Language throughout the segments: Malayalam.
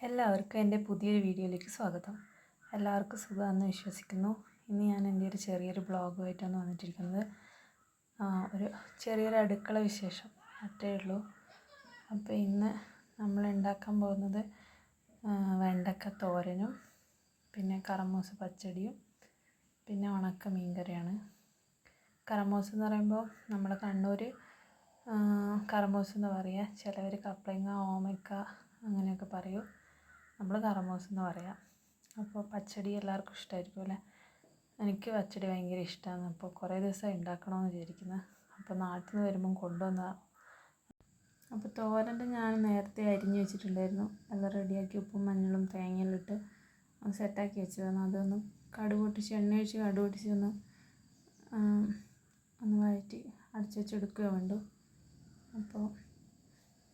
എല്ലാവർക്കും എന്റെ പുതിയൊരു വീഡിയോയിലേക്ക് സ്വാഗതം. എല്ലാവർക്കും സുഖമാണെന്ന് വിശ്വസിക്കുന്നു. ഇന്ന് ഞാൻ എന്റെ ഒരു ചെറിയൊരു ബ്ലോഗുമായിട്ടാണ് വന്നിട്ടിരിക്കുന്നത്. ഒരു ചെറിയൊരു അടുക്കള വിശേഷം അത്രേ ഉള്ളൂ. അപ്പോൾ ഇന്ന് നമ്മൾ ഉണ്ടാക്കാൻ പോകുന്നത് വെണ്ടക്ക തോരനും പിന്നെ കറമൂസ് പച്ചടിയും പിന്നെ ഉണക്ക മീൻകറിയാണ് കറമൂസ് എന്ന് പറയുമ്പോൾ നമ്മൾ കണ്ണൂർ കറമൂസ് എന്ന് പറയുക. ചിലവർ കപ്ലങ്ങ ഓമയ്ക്ക അങ്ങനെയൊക്കെ പറയും. നമ്മൾ തറമോസ് എന്ന് പറയാം. അപ്പോൾ പച്ചടി എല്ലാവർക്കും ഇഷ്ടമായിരിക്കും അല്ലേ? എനിക്ക് പച്ചടി ഭയങ്കര ഇഷ്ടമാണ് അപ്പോൾ കുറേ ദിവസം ഉണ്ടാക്കണമെന്ന് വിചാരിക്കുന്നത് അപ്പോൾ നാട്ടിൽ നിന്ന് വരുമ്പം കൊണ്ടുവന്നതാണ് അപ്പോൾ തോരന്റെ ഞാൻ നേരത്തെ അരിഞ്ഞ് വെച്ചിട്ടുണ്ടായിരുന്നു. എല്ലാം റെഡിയാക്കി ഉപ്പും മഞ്ഞളും തേങ്ങയെല്ലാം ഇട്ട് ഒന്ന് സെറ്റാക്കി വെച്ചതാണ് അതൊന്ന് കടുക് പൊട്ടിച്ച് എണ്ണ ഒഴിച്ച് കടുക് പൊട്ടിച്ച് ഒന്ന് ഒന്ന് വഴറ്റി അടച്ച് വേണ്ടു അപ്പോൾ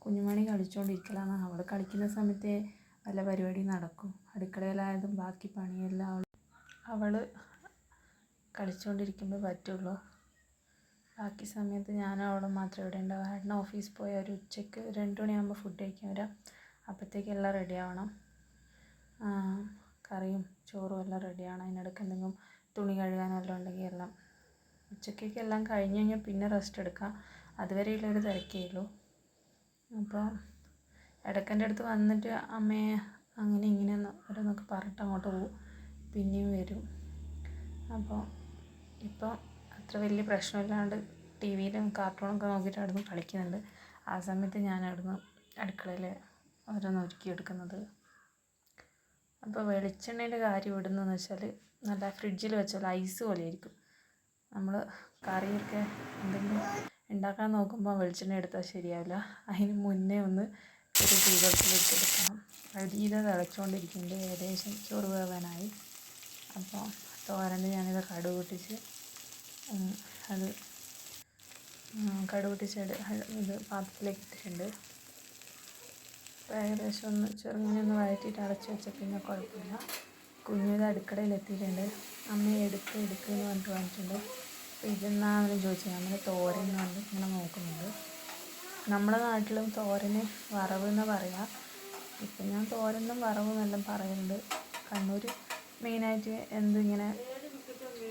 കുഞ്ഞുമണി കളിച്ചുകൊണ്ടിരിക്കലാണ് അവൾ കളിക്കുന്ന സമയത്തേ വല്ല പരിപാടി നടക്കും. അടുക്കളയിലായതും ബാക്കി പണിയെല്ലാം അവൾ അവൾ കളിച്ചുകൊണ്ടിരിക്കുമ്പോൾ പറ്റുള്ളൂ. ബാക്കി സമയത്ത് ഞാനും അവളും മാത്രമേ ഇവിടെ ഉണ്ടാവും. ഏട്ടൻ ഓഫീസിൽ പോയ ഒരു ഉച്ചയ്ക്ക് രണ്ട് മണിയാകുമ്പോൾ ഫുഡ് കഴിക്കാൻ വരാം. അപ്പോഴത്തേക്ക് എല്ലാം റെഡി ആവണം. കറിയും ചോറും എല്ലാം റെഡിയാണ് അതിനിടയ്ക്ക് എന്തെങ്കിലും തുണി കഴുകാനെല്ലാം ഉണ്ടെങ്കിൽ എല്ലാം ഉച്ചക്കേക്ക് എല്ലാം കഴിഞ്ഞ് കഴിഞ്ഞാൽ പിന്നെ റെസ്റ്റ് എടുക്കാം. അതുവരെയുള്ളൊരു തിരക്കേ ഉള്ളൂ. അപ്പോൾ ഇടയ്ക്കെന്റെ അടുത്ത് വന്നിട്ട് അമ്മേ അങ്ങനെ ഇങ്ങനെ ഓരോന്നൊക്കെ പറഞ്ഞിട്ട് അങ്ങോട്ട് പോകും പിന്നെയും വരും. അപ്പോൾ ഇപ്പോൾ അത്ര വലിയ പ്രശ്നമില്ലാണ്ട് ടി വിയിലും കാർട്ടൂണൊക്കെ നോക്കിയിട്ട് അവിടുന്ന് കളിക്കുന്നുണ്ട്. ആ സമയത്ത് ഞാൻ അവിടുന്ന് അടുക്കളയിൽ ഓരോന്ന് ഒരുക്കിയെടുക്കുന്നത്. അപ്പോൾ വെളിച്ചെണ്ണയുടെ കാര്യം ഇടുന്നതെന്ന് വെച്ചാൽ നല്ല ഫ്രിഡ്ജിൽ വെച്ചാൽ ഐസ് പോലെ ആയിരിക്കും നമ്മൾ കറിയൊക്കെ എന്തെങ്കിലും ഉണ്ടാക്കാൻ നോക്കുമ്പോൾ വെളിച്ചെണ്ണ എടുത്താൽ ശരിയാവില്ല. അതിന് മുന്നേ ഒന്ന് ഒരു പാത്രത്തിലേക്ക് എടുക്കണം അരിയിൽ തിളച്ചുകൊണ്ടിരിക്കുന്നുണ്ട് ഏകദേശം ചോറ് വേവാനായി. അപ്പോൾ തോരന് ഞാനിത് കടുക് പൊട്ടിച്ച് ഉം, അത് ഉം, കടുക് പൊട്ടിച്ച് ഇത് പാത്രത്തിലേക്ക് ഇട്ടിട്ടുണ്ട്. ഏകദേശം ഒന്ന് ചെറുങ്ങനെ ഒന്ന് വഴറ്റിയിട്ട് അടച്ചു വെച്ചാൽ പിന്നെ കുഴപ്പമില്ല. കുഞ്ഞിത് അടുക്കളയിൽ എത്തിയിട്ടുണ്ട്. അമ്മയെ എടുക്ക് എടുക്ക് എന്ന് പറഞ്ഞിട്ട് വന്നിട്ടുണ്ട്. അപ്പോൾ ഇതെന്നാണെന്ന് ചോദിച്ചത് നമ്മൾ തോരൻ എന്ന് പറഞ്ഞിട്ട് ഇങ്ങനെ നോക്കുന്നുണ്ട്. നമ്മുടെ നാട്ടിലും തോരന് വറവ് എന്ന് പറയാം. ഇപ്പം ഞാൻ തോരനും വറവും എല്ലാം പറയുന്നുണ്ട്. കണ്ണൂർ മെയിനായിട്ട് എന്തിങ്ങനെ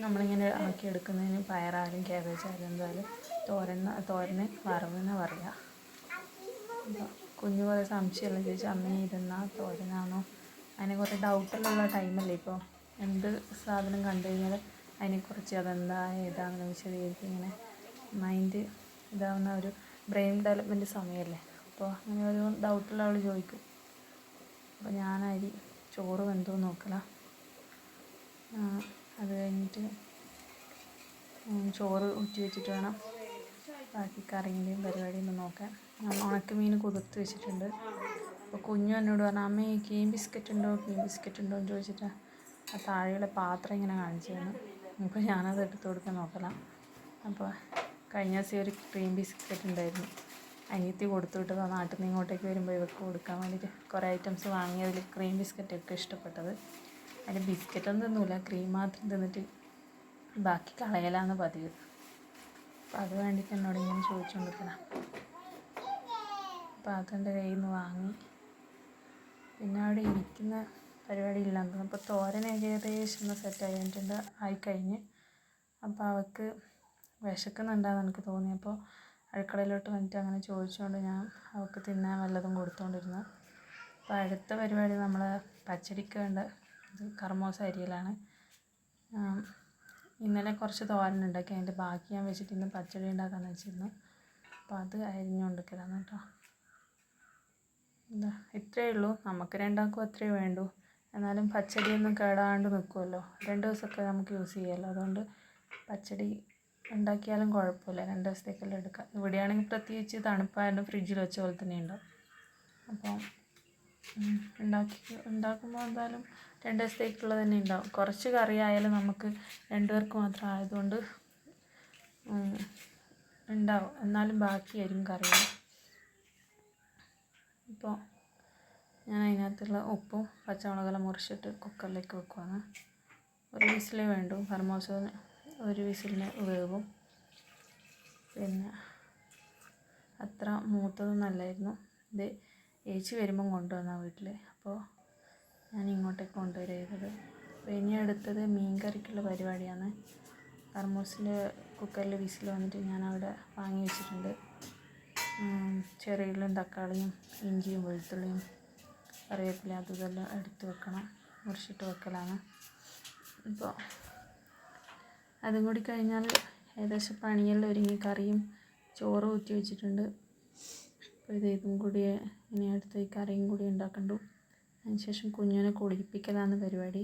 നമ്മളിങ്ങനെ ആക്കി എടുക്കുന്നതിന് പയറായാലും ക്യാബേജായാലും എന്തായാലും തോരൻ തോരന് വറവ് എന്ന് പറയാം. കുഞ്ഞു കുറേ സംശയമെല്ലാം ചോദിച്ചു അമ്മ ഇതെന്നാ തോരനാണോ അതിനെ കുറേ ഡൗട്ടിലുള്ള ടൈമല്ലേ ഇപ്പോൾ എന്ത് സാധനം കണ്ടു കഴിഞ്ഞാൽ അതിനെക്കുറിച്ച് അതെന്താ ഏതാണെന്ന് വിശദീകരിക്കും ഇങ്ങനെ മൈൻഡ് ഇതാവുന്ന ഒരു ബ്രെയിൻ ഡെവലപ്മെന്റ് സമയമല്ലേ? അപ്പോൾ അങ്ങനെ ഒരു ഡൗട്ടുള്ള ആൾ ചോദിക്കും. അപ്പോൾ ഞാൻ അരി ചോറ് വെന്തോ നോക്കല. അത് കഴിഞ്ഞിട്ട് ചോറ് ഊറ്റി വെച്ചിട്ട് വേണം ബാക്കി കറിന്റെയും പരിപാടിയും നോക്കാൻ. ഉണക്കമീൻ കുതിർത്ത് വെച്ചിട്ടുണ്ട്. അപ്പോൾ കുഞ്ഞു എന്നോട് പറഞ്ഞു അമ്മേ കീം ബിസ്ക്കറ്റ് ഉണ്ടോ കീം ബിസ്ക്കറ്റ് ഉണ്ടോ എന്ന് ചോദിച്ചിട്ട് ആ താഴെയുള്ള പാത്രം ഇങ്ങനെ കാണിച്ചു തന്നു. അപ്പോൾ ഞാനത് എടുത്ത് കൊടുക്കാൻ നോക്കലാം. അപ്പോൾ കഴിഞ്ഞ ദിവസം ഒരു ക്രീം ബിസ്ക്കറ്റ് ഉണ്ടായിരുന്നു. അനിയത്തി കൊടുത്തു വിട്ടതാണ് നാട്ടിൽ നിന്ന് ഇങ്ങോട്ടേക്ക് വരുമ്പോൾ ഇവർക്ക് കൊടുക്കാൻ വേണ്ടിയിട്ട് കുറേ ഐറ്റംസ് വാങ്ങിയതിൽ ക്രീം ബിസ്ക്കറ്റ് ഒക്കെ ഇഷ്ടപ്പെട്ടത്. അതിൽ ബിസ്ക്കറ്റൊന്നും തിന്നൂല ക്രീം മാത്രം തിന്നിട്ട് ബാക്കി കളയലാന്ന് പതിവ്. അപ്പം അത് വേണ്ടിയിട്ട് എന്നോട് ഇങ്ങനെ ചോദിച്ചുകൊണ്ടിരിക്കണം അപ്പോൾ അതെന്റെ കയ്യിൽ നിന്ന് വാങ്ങി. പിന്നെ അവിടെ ഇരിക്കുന്ന പരിപാടി ഇല്ലാന്ന് തോന്നുന്നു അപ്പോൾ തോരൻ ഏകദേശം ഒന്ന് സെറ്റ് ആയിട്ടുണ്ട് ആയിക്കഴിഞ്ഞ്. അപ്പോൾ അവൾക്ക് വിശക്കുന്നുണ്ടാന്ന് എനിക്ക് തോന്നി. അപ്പോൾ അടുക്കളയിലോട്ട് വന്നിട്ട് അങ്ങനെ ചോദിച്ചുകൊണ്ട് ഞാൻ അവൾക്ക് തിന്നാൻ വല്ലതും കൊടുത്തുകൊണ്ടിരുന്നു അപ്പോൾ അടുത്ത പരിപാടി നമ്മൾ പച്ചടിക്ക് വേണ്ട ഇത് കർമ്മോസ അരിയിലാണ്. ഇന്നലെ കുറച്ച് തോരൻ ഉണ്ടാക്കി അതിന്റെ ബാക്കി ഞാൻ വെച്ചിട്ട് ഇന്ന് പച്ചടി ഉണ്ടാക്കാമെന്ന് വെച്ചിരുന്നു. അപ്പോൾ അത് അരിഞ്ഞുകൊണ്ടിരിക്കലാണ് കേട്ടോ. എന്താ ഇത്രയേ ഉള്ളൂ. നമുക്ക് രണ്ടാൾക്കും അത്രയേ വേണ്ടൂ. എന്നാലും പച്ചടിയൊന്നും കേടാണ്ട് നിൽക്കുമല്ലോ രണ്ട് ദിവസമൊക്കെ നമുക്ക് യൂസ് ചെയ്യാമല്ലോ അതുകൊണ്ട് പച്ചടി ഉണ്ടാക്കിയാലും കുഴപ്പമില്ല. രണ്ട് ദിവസത്തേക്കെല്ലാം എടുക്കാം. ഇവിടെയാണെങ്കിൽ പ്രത്യേകിച്ച് തണുപ്പായാലും ഫ്രിഡ്ജിൽ വെച്ച പോലെ തന്നെ ഉണ്ടാവും. അപ്പോൾ ഉണ്ടാക്കി ഉണ്ടാക്കുമ്പോൾ എന്തായാലും രണ്ട് ദിവസത്തേക്കുള്ള തന്നെ ഉണ്ടാവും. കുറച്ച് കറി ആയാലും നമുക്ക് രണ്ടുപേർക്ക് മാത്രം ആയതുകൊണ്ട് ഉണ്ടാവും. എന്നാലും ബാക്കിയായിരിക്കും കറികൾ. ഇപ്പോൾ ഞാൻ അതിനകത്തുള്ള ഉപ്പും പച്ചമുളകെല്ലാം മുറിച്ചിട്ട് കുക്കറിലേക്ക് വെക്കുവാണ്. ഒരു വിസിലേ വേണ്ടു. കർമോസത്തിന് ഒരു വിസിലിന് വേവും. പിന്നെ അത്ര മൂത്തതൊന്നും അല്ലായിരുന്നു ഇത് ചേച്ചി വരുമ്പം കൊണ്ടുവന്ന വീട്ടിൽ അപ്പോൾ ഞാൻ ഇങ്ങോട്ടേക്ക് കൊണ്ടുവരിക ചെയ്തത് അപ്പോൾ ഇനി അടുത്തത് മീൻ കറിക്കുള്ള പരിപാടിയാണ്. തെർമോസിൽ കുക്കറിൽ വിസിൽ വന്നിട്ട് ഞാൻ അവിടെ വാങ്ങി വെച്ചിട്ടുണ്ട്. ചെറിയുള്ളിയും തക്കാളിയും ഇഞ്ചിയും വെളുത്തുള്ളിയും കറിവേപ്പില അതും എടുത്ത് വെക്കണം. മുറിച്ചിട്ട് വെക്കലാണ്. ഇപ്പോൾ അതും കൂടി കഴിഞ്ഞാൽ ഏകദേശം പണിയെല്ലാം ഒരുങ്ങി. കറിയും ചോറ് ഊറ്റി വെച്ചിട്ടുണ്ട്. അപ്പോൾ ഇത് ഇതും കൂടി ഇനി അടുത്ത് ഈ കറിയും കൂടി ഉണ്ടാക്കണ്ടു. അതിനുശേഷം കുഞ്ഞിനെ കുളിപ്പിക്കലാണ് പരിപാടി.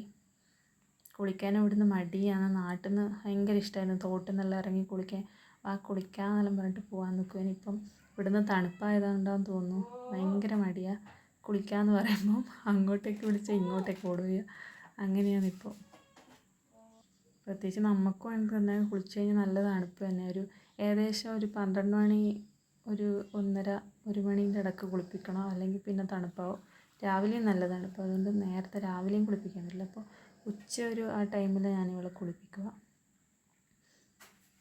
കുളിക്കാൻ ഇവിടുന്ന് മടിയാണ്. നാട്ടിൽ നിന്ന് ഭയങ്കര ഇഷ്ടമായിരുന്നു തോട്ടിൽ നിന്നെല്ലാം ഇറങ്ങി കുളിക്കാൻ. ആ കുളിക്കാന്നെല്ലാം പറഞ്ഞിട്ട് പോകാൻ നിൽക്കും ഇനിയിപ്പം ഇവിടുന്ന് തണുപ്പായതുകൊണ്ടാന്ന് തോന്നുന്നു. ഭയങ്കര മടിയാണ് കുളിക്കാന്ന് പറയുമ്പം അങ്ങോട്ടേക്ക് വിളിച്ചാൽ ഇങ്ങോട്ടേക്ക് ഓടുക അങ്ങനെയാണ് ഇപ്പോൾ പ്രത്യേകിച്ച് നമുക്കും എനിക്ക് തന്നെ കുളിച്ച് കഴിഞ്ഞാൽ നല്ല തണുപ്പ് തന്നെ ഒരു ഏകദേശം ഒരു പന്ത്രണ്ട് മണി ഒരു ഒന്നര ഒരു മണീന്റെ ഇടയ്ക്ക് കുളിപ്പിക്കണം? അല്ലെങ്കിൽ പിന്നെ തണുപ്പാവും? രാവിലെയും നല്ല തണുപ്പ് അതുകൊണ്ട് നേരത്തെ രാവിലെയും കുളിപ്പിക്കാൻ പറ്റില്ല അപ്പോൾ ഉച്ച ഒരു ആ ടൈമിൽ ഞാൻ ഇവളെ കുളിപ്പിക്കുക.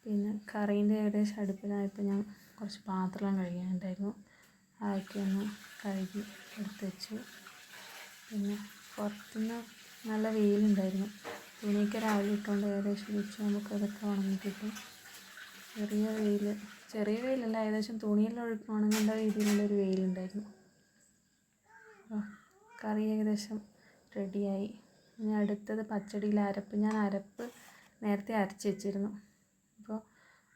പിന്നെ കറീന്റെ ഏകദേശം അടുപ്പിലായപ്പോൾ ഞാൻ കുറച്ച് പാത്രം കഴുകാനുണ്ടായിരുന്നു അതൊക്കെ ഒന്ന് കഴുകി എടുത്ത് വെച്ചു. പിന്നെ പുറത്തുനിന്ന് നല്ല വെയിലുണ്ടായിരുന്നു. തുണിയൊക്കെ രാവിലെ ഇട്ടുകൊണ്ട് ഏകദേശം ഒരു ഉച്ച നമുക്ക് അതൊക്കെ ഉണങ്ങി കിട്ടും. ചെറിയ വെയിൽ ചെറിയ വെയിലല്ല ഏകദേശം തുണിയെല്ലാം ഉണങ്ങേണ്ട രീതിയിലുള്ളൊരു വെയിലുണ്ടായിരുന്നു. കറി ഏകദേശം റെഡിയായി. ഇനി അടുത്തത് പച്ചടിയിൽ അരപ്പ്. ഞാൻ അരപ്പ് നേരത്തെ അരച്ച് വെച്ചിരുന്നു. അപ്പോൾ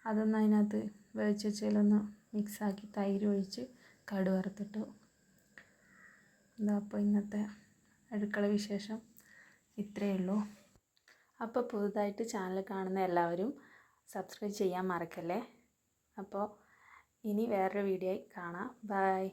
അതൊന്ന് അതിനകത്ത് വേവിച്ച് വെച്ചതിലൊന്ന് മിക്സാക്കി തൈര് ഒഴിച്ച് കടു വറുത്തിട്ടു. എന്താ അപ്പോൾ ഇന്നത്തെ അടുക്കള വിശേഷം ഇത്രയേ ഉള്ളൂ. അപ്പോൾ പുതുതായിട്ട് ചാനൽ കാണുന്ന എല്ലാവരും സബ്സ്ക്രൈബ് ചെയ്യാൻ മറക്കല്ലേ? അപ്പോൾ ഇനി വേറൊരു വീഡിയോ കാണാം. ബൈ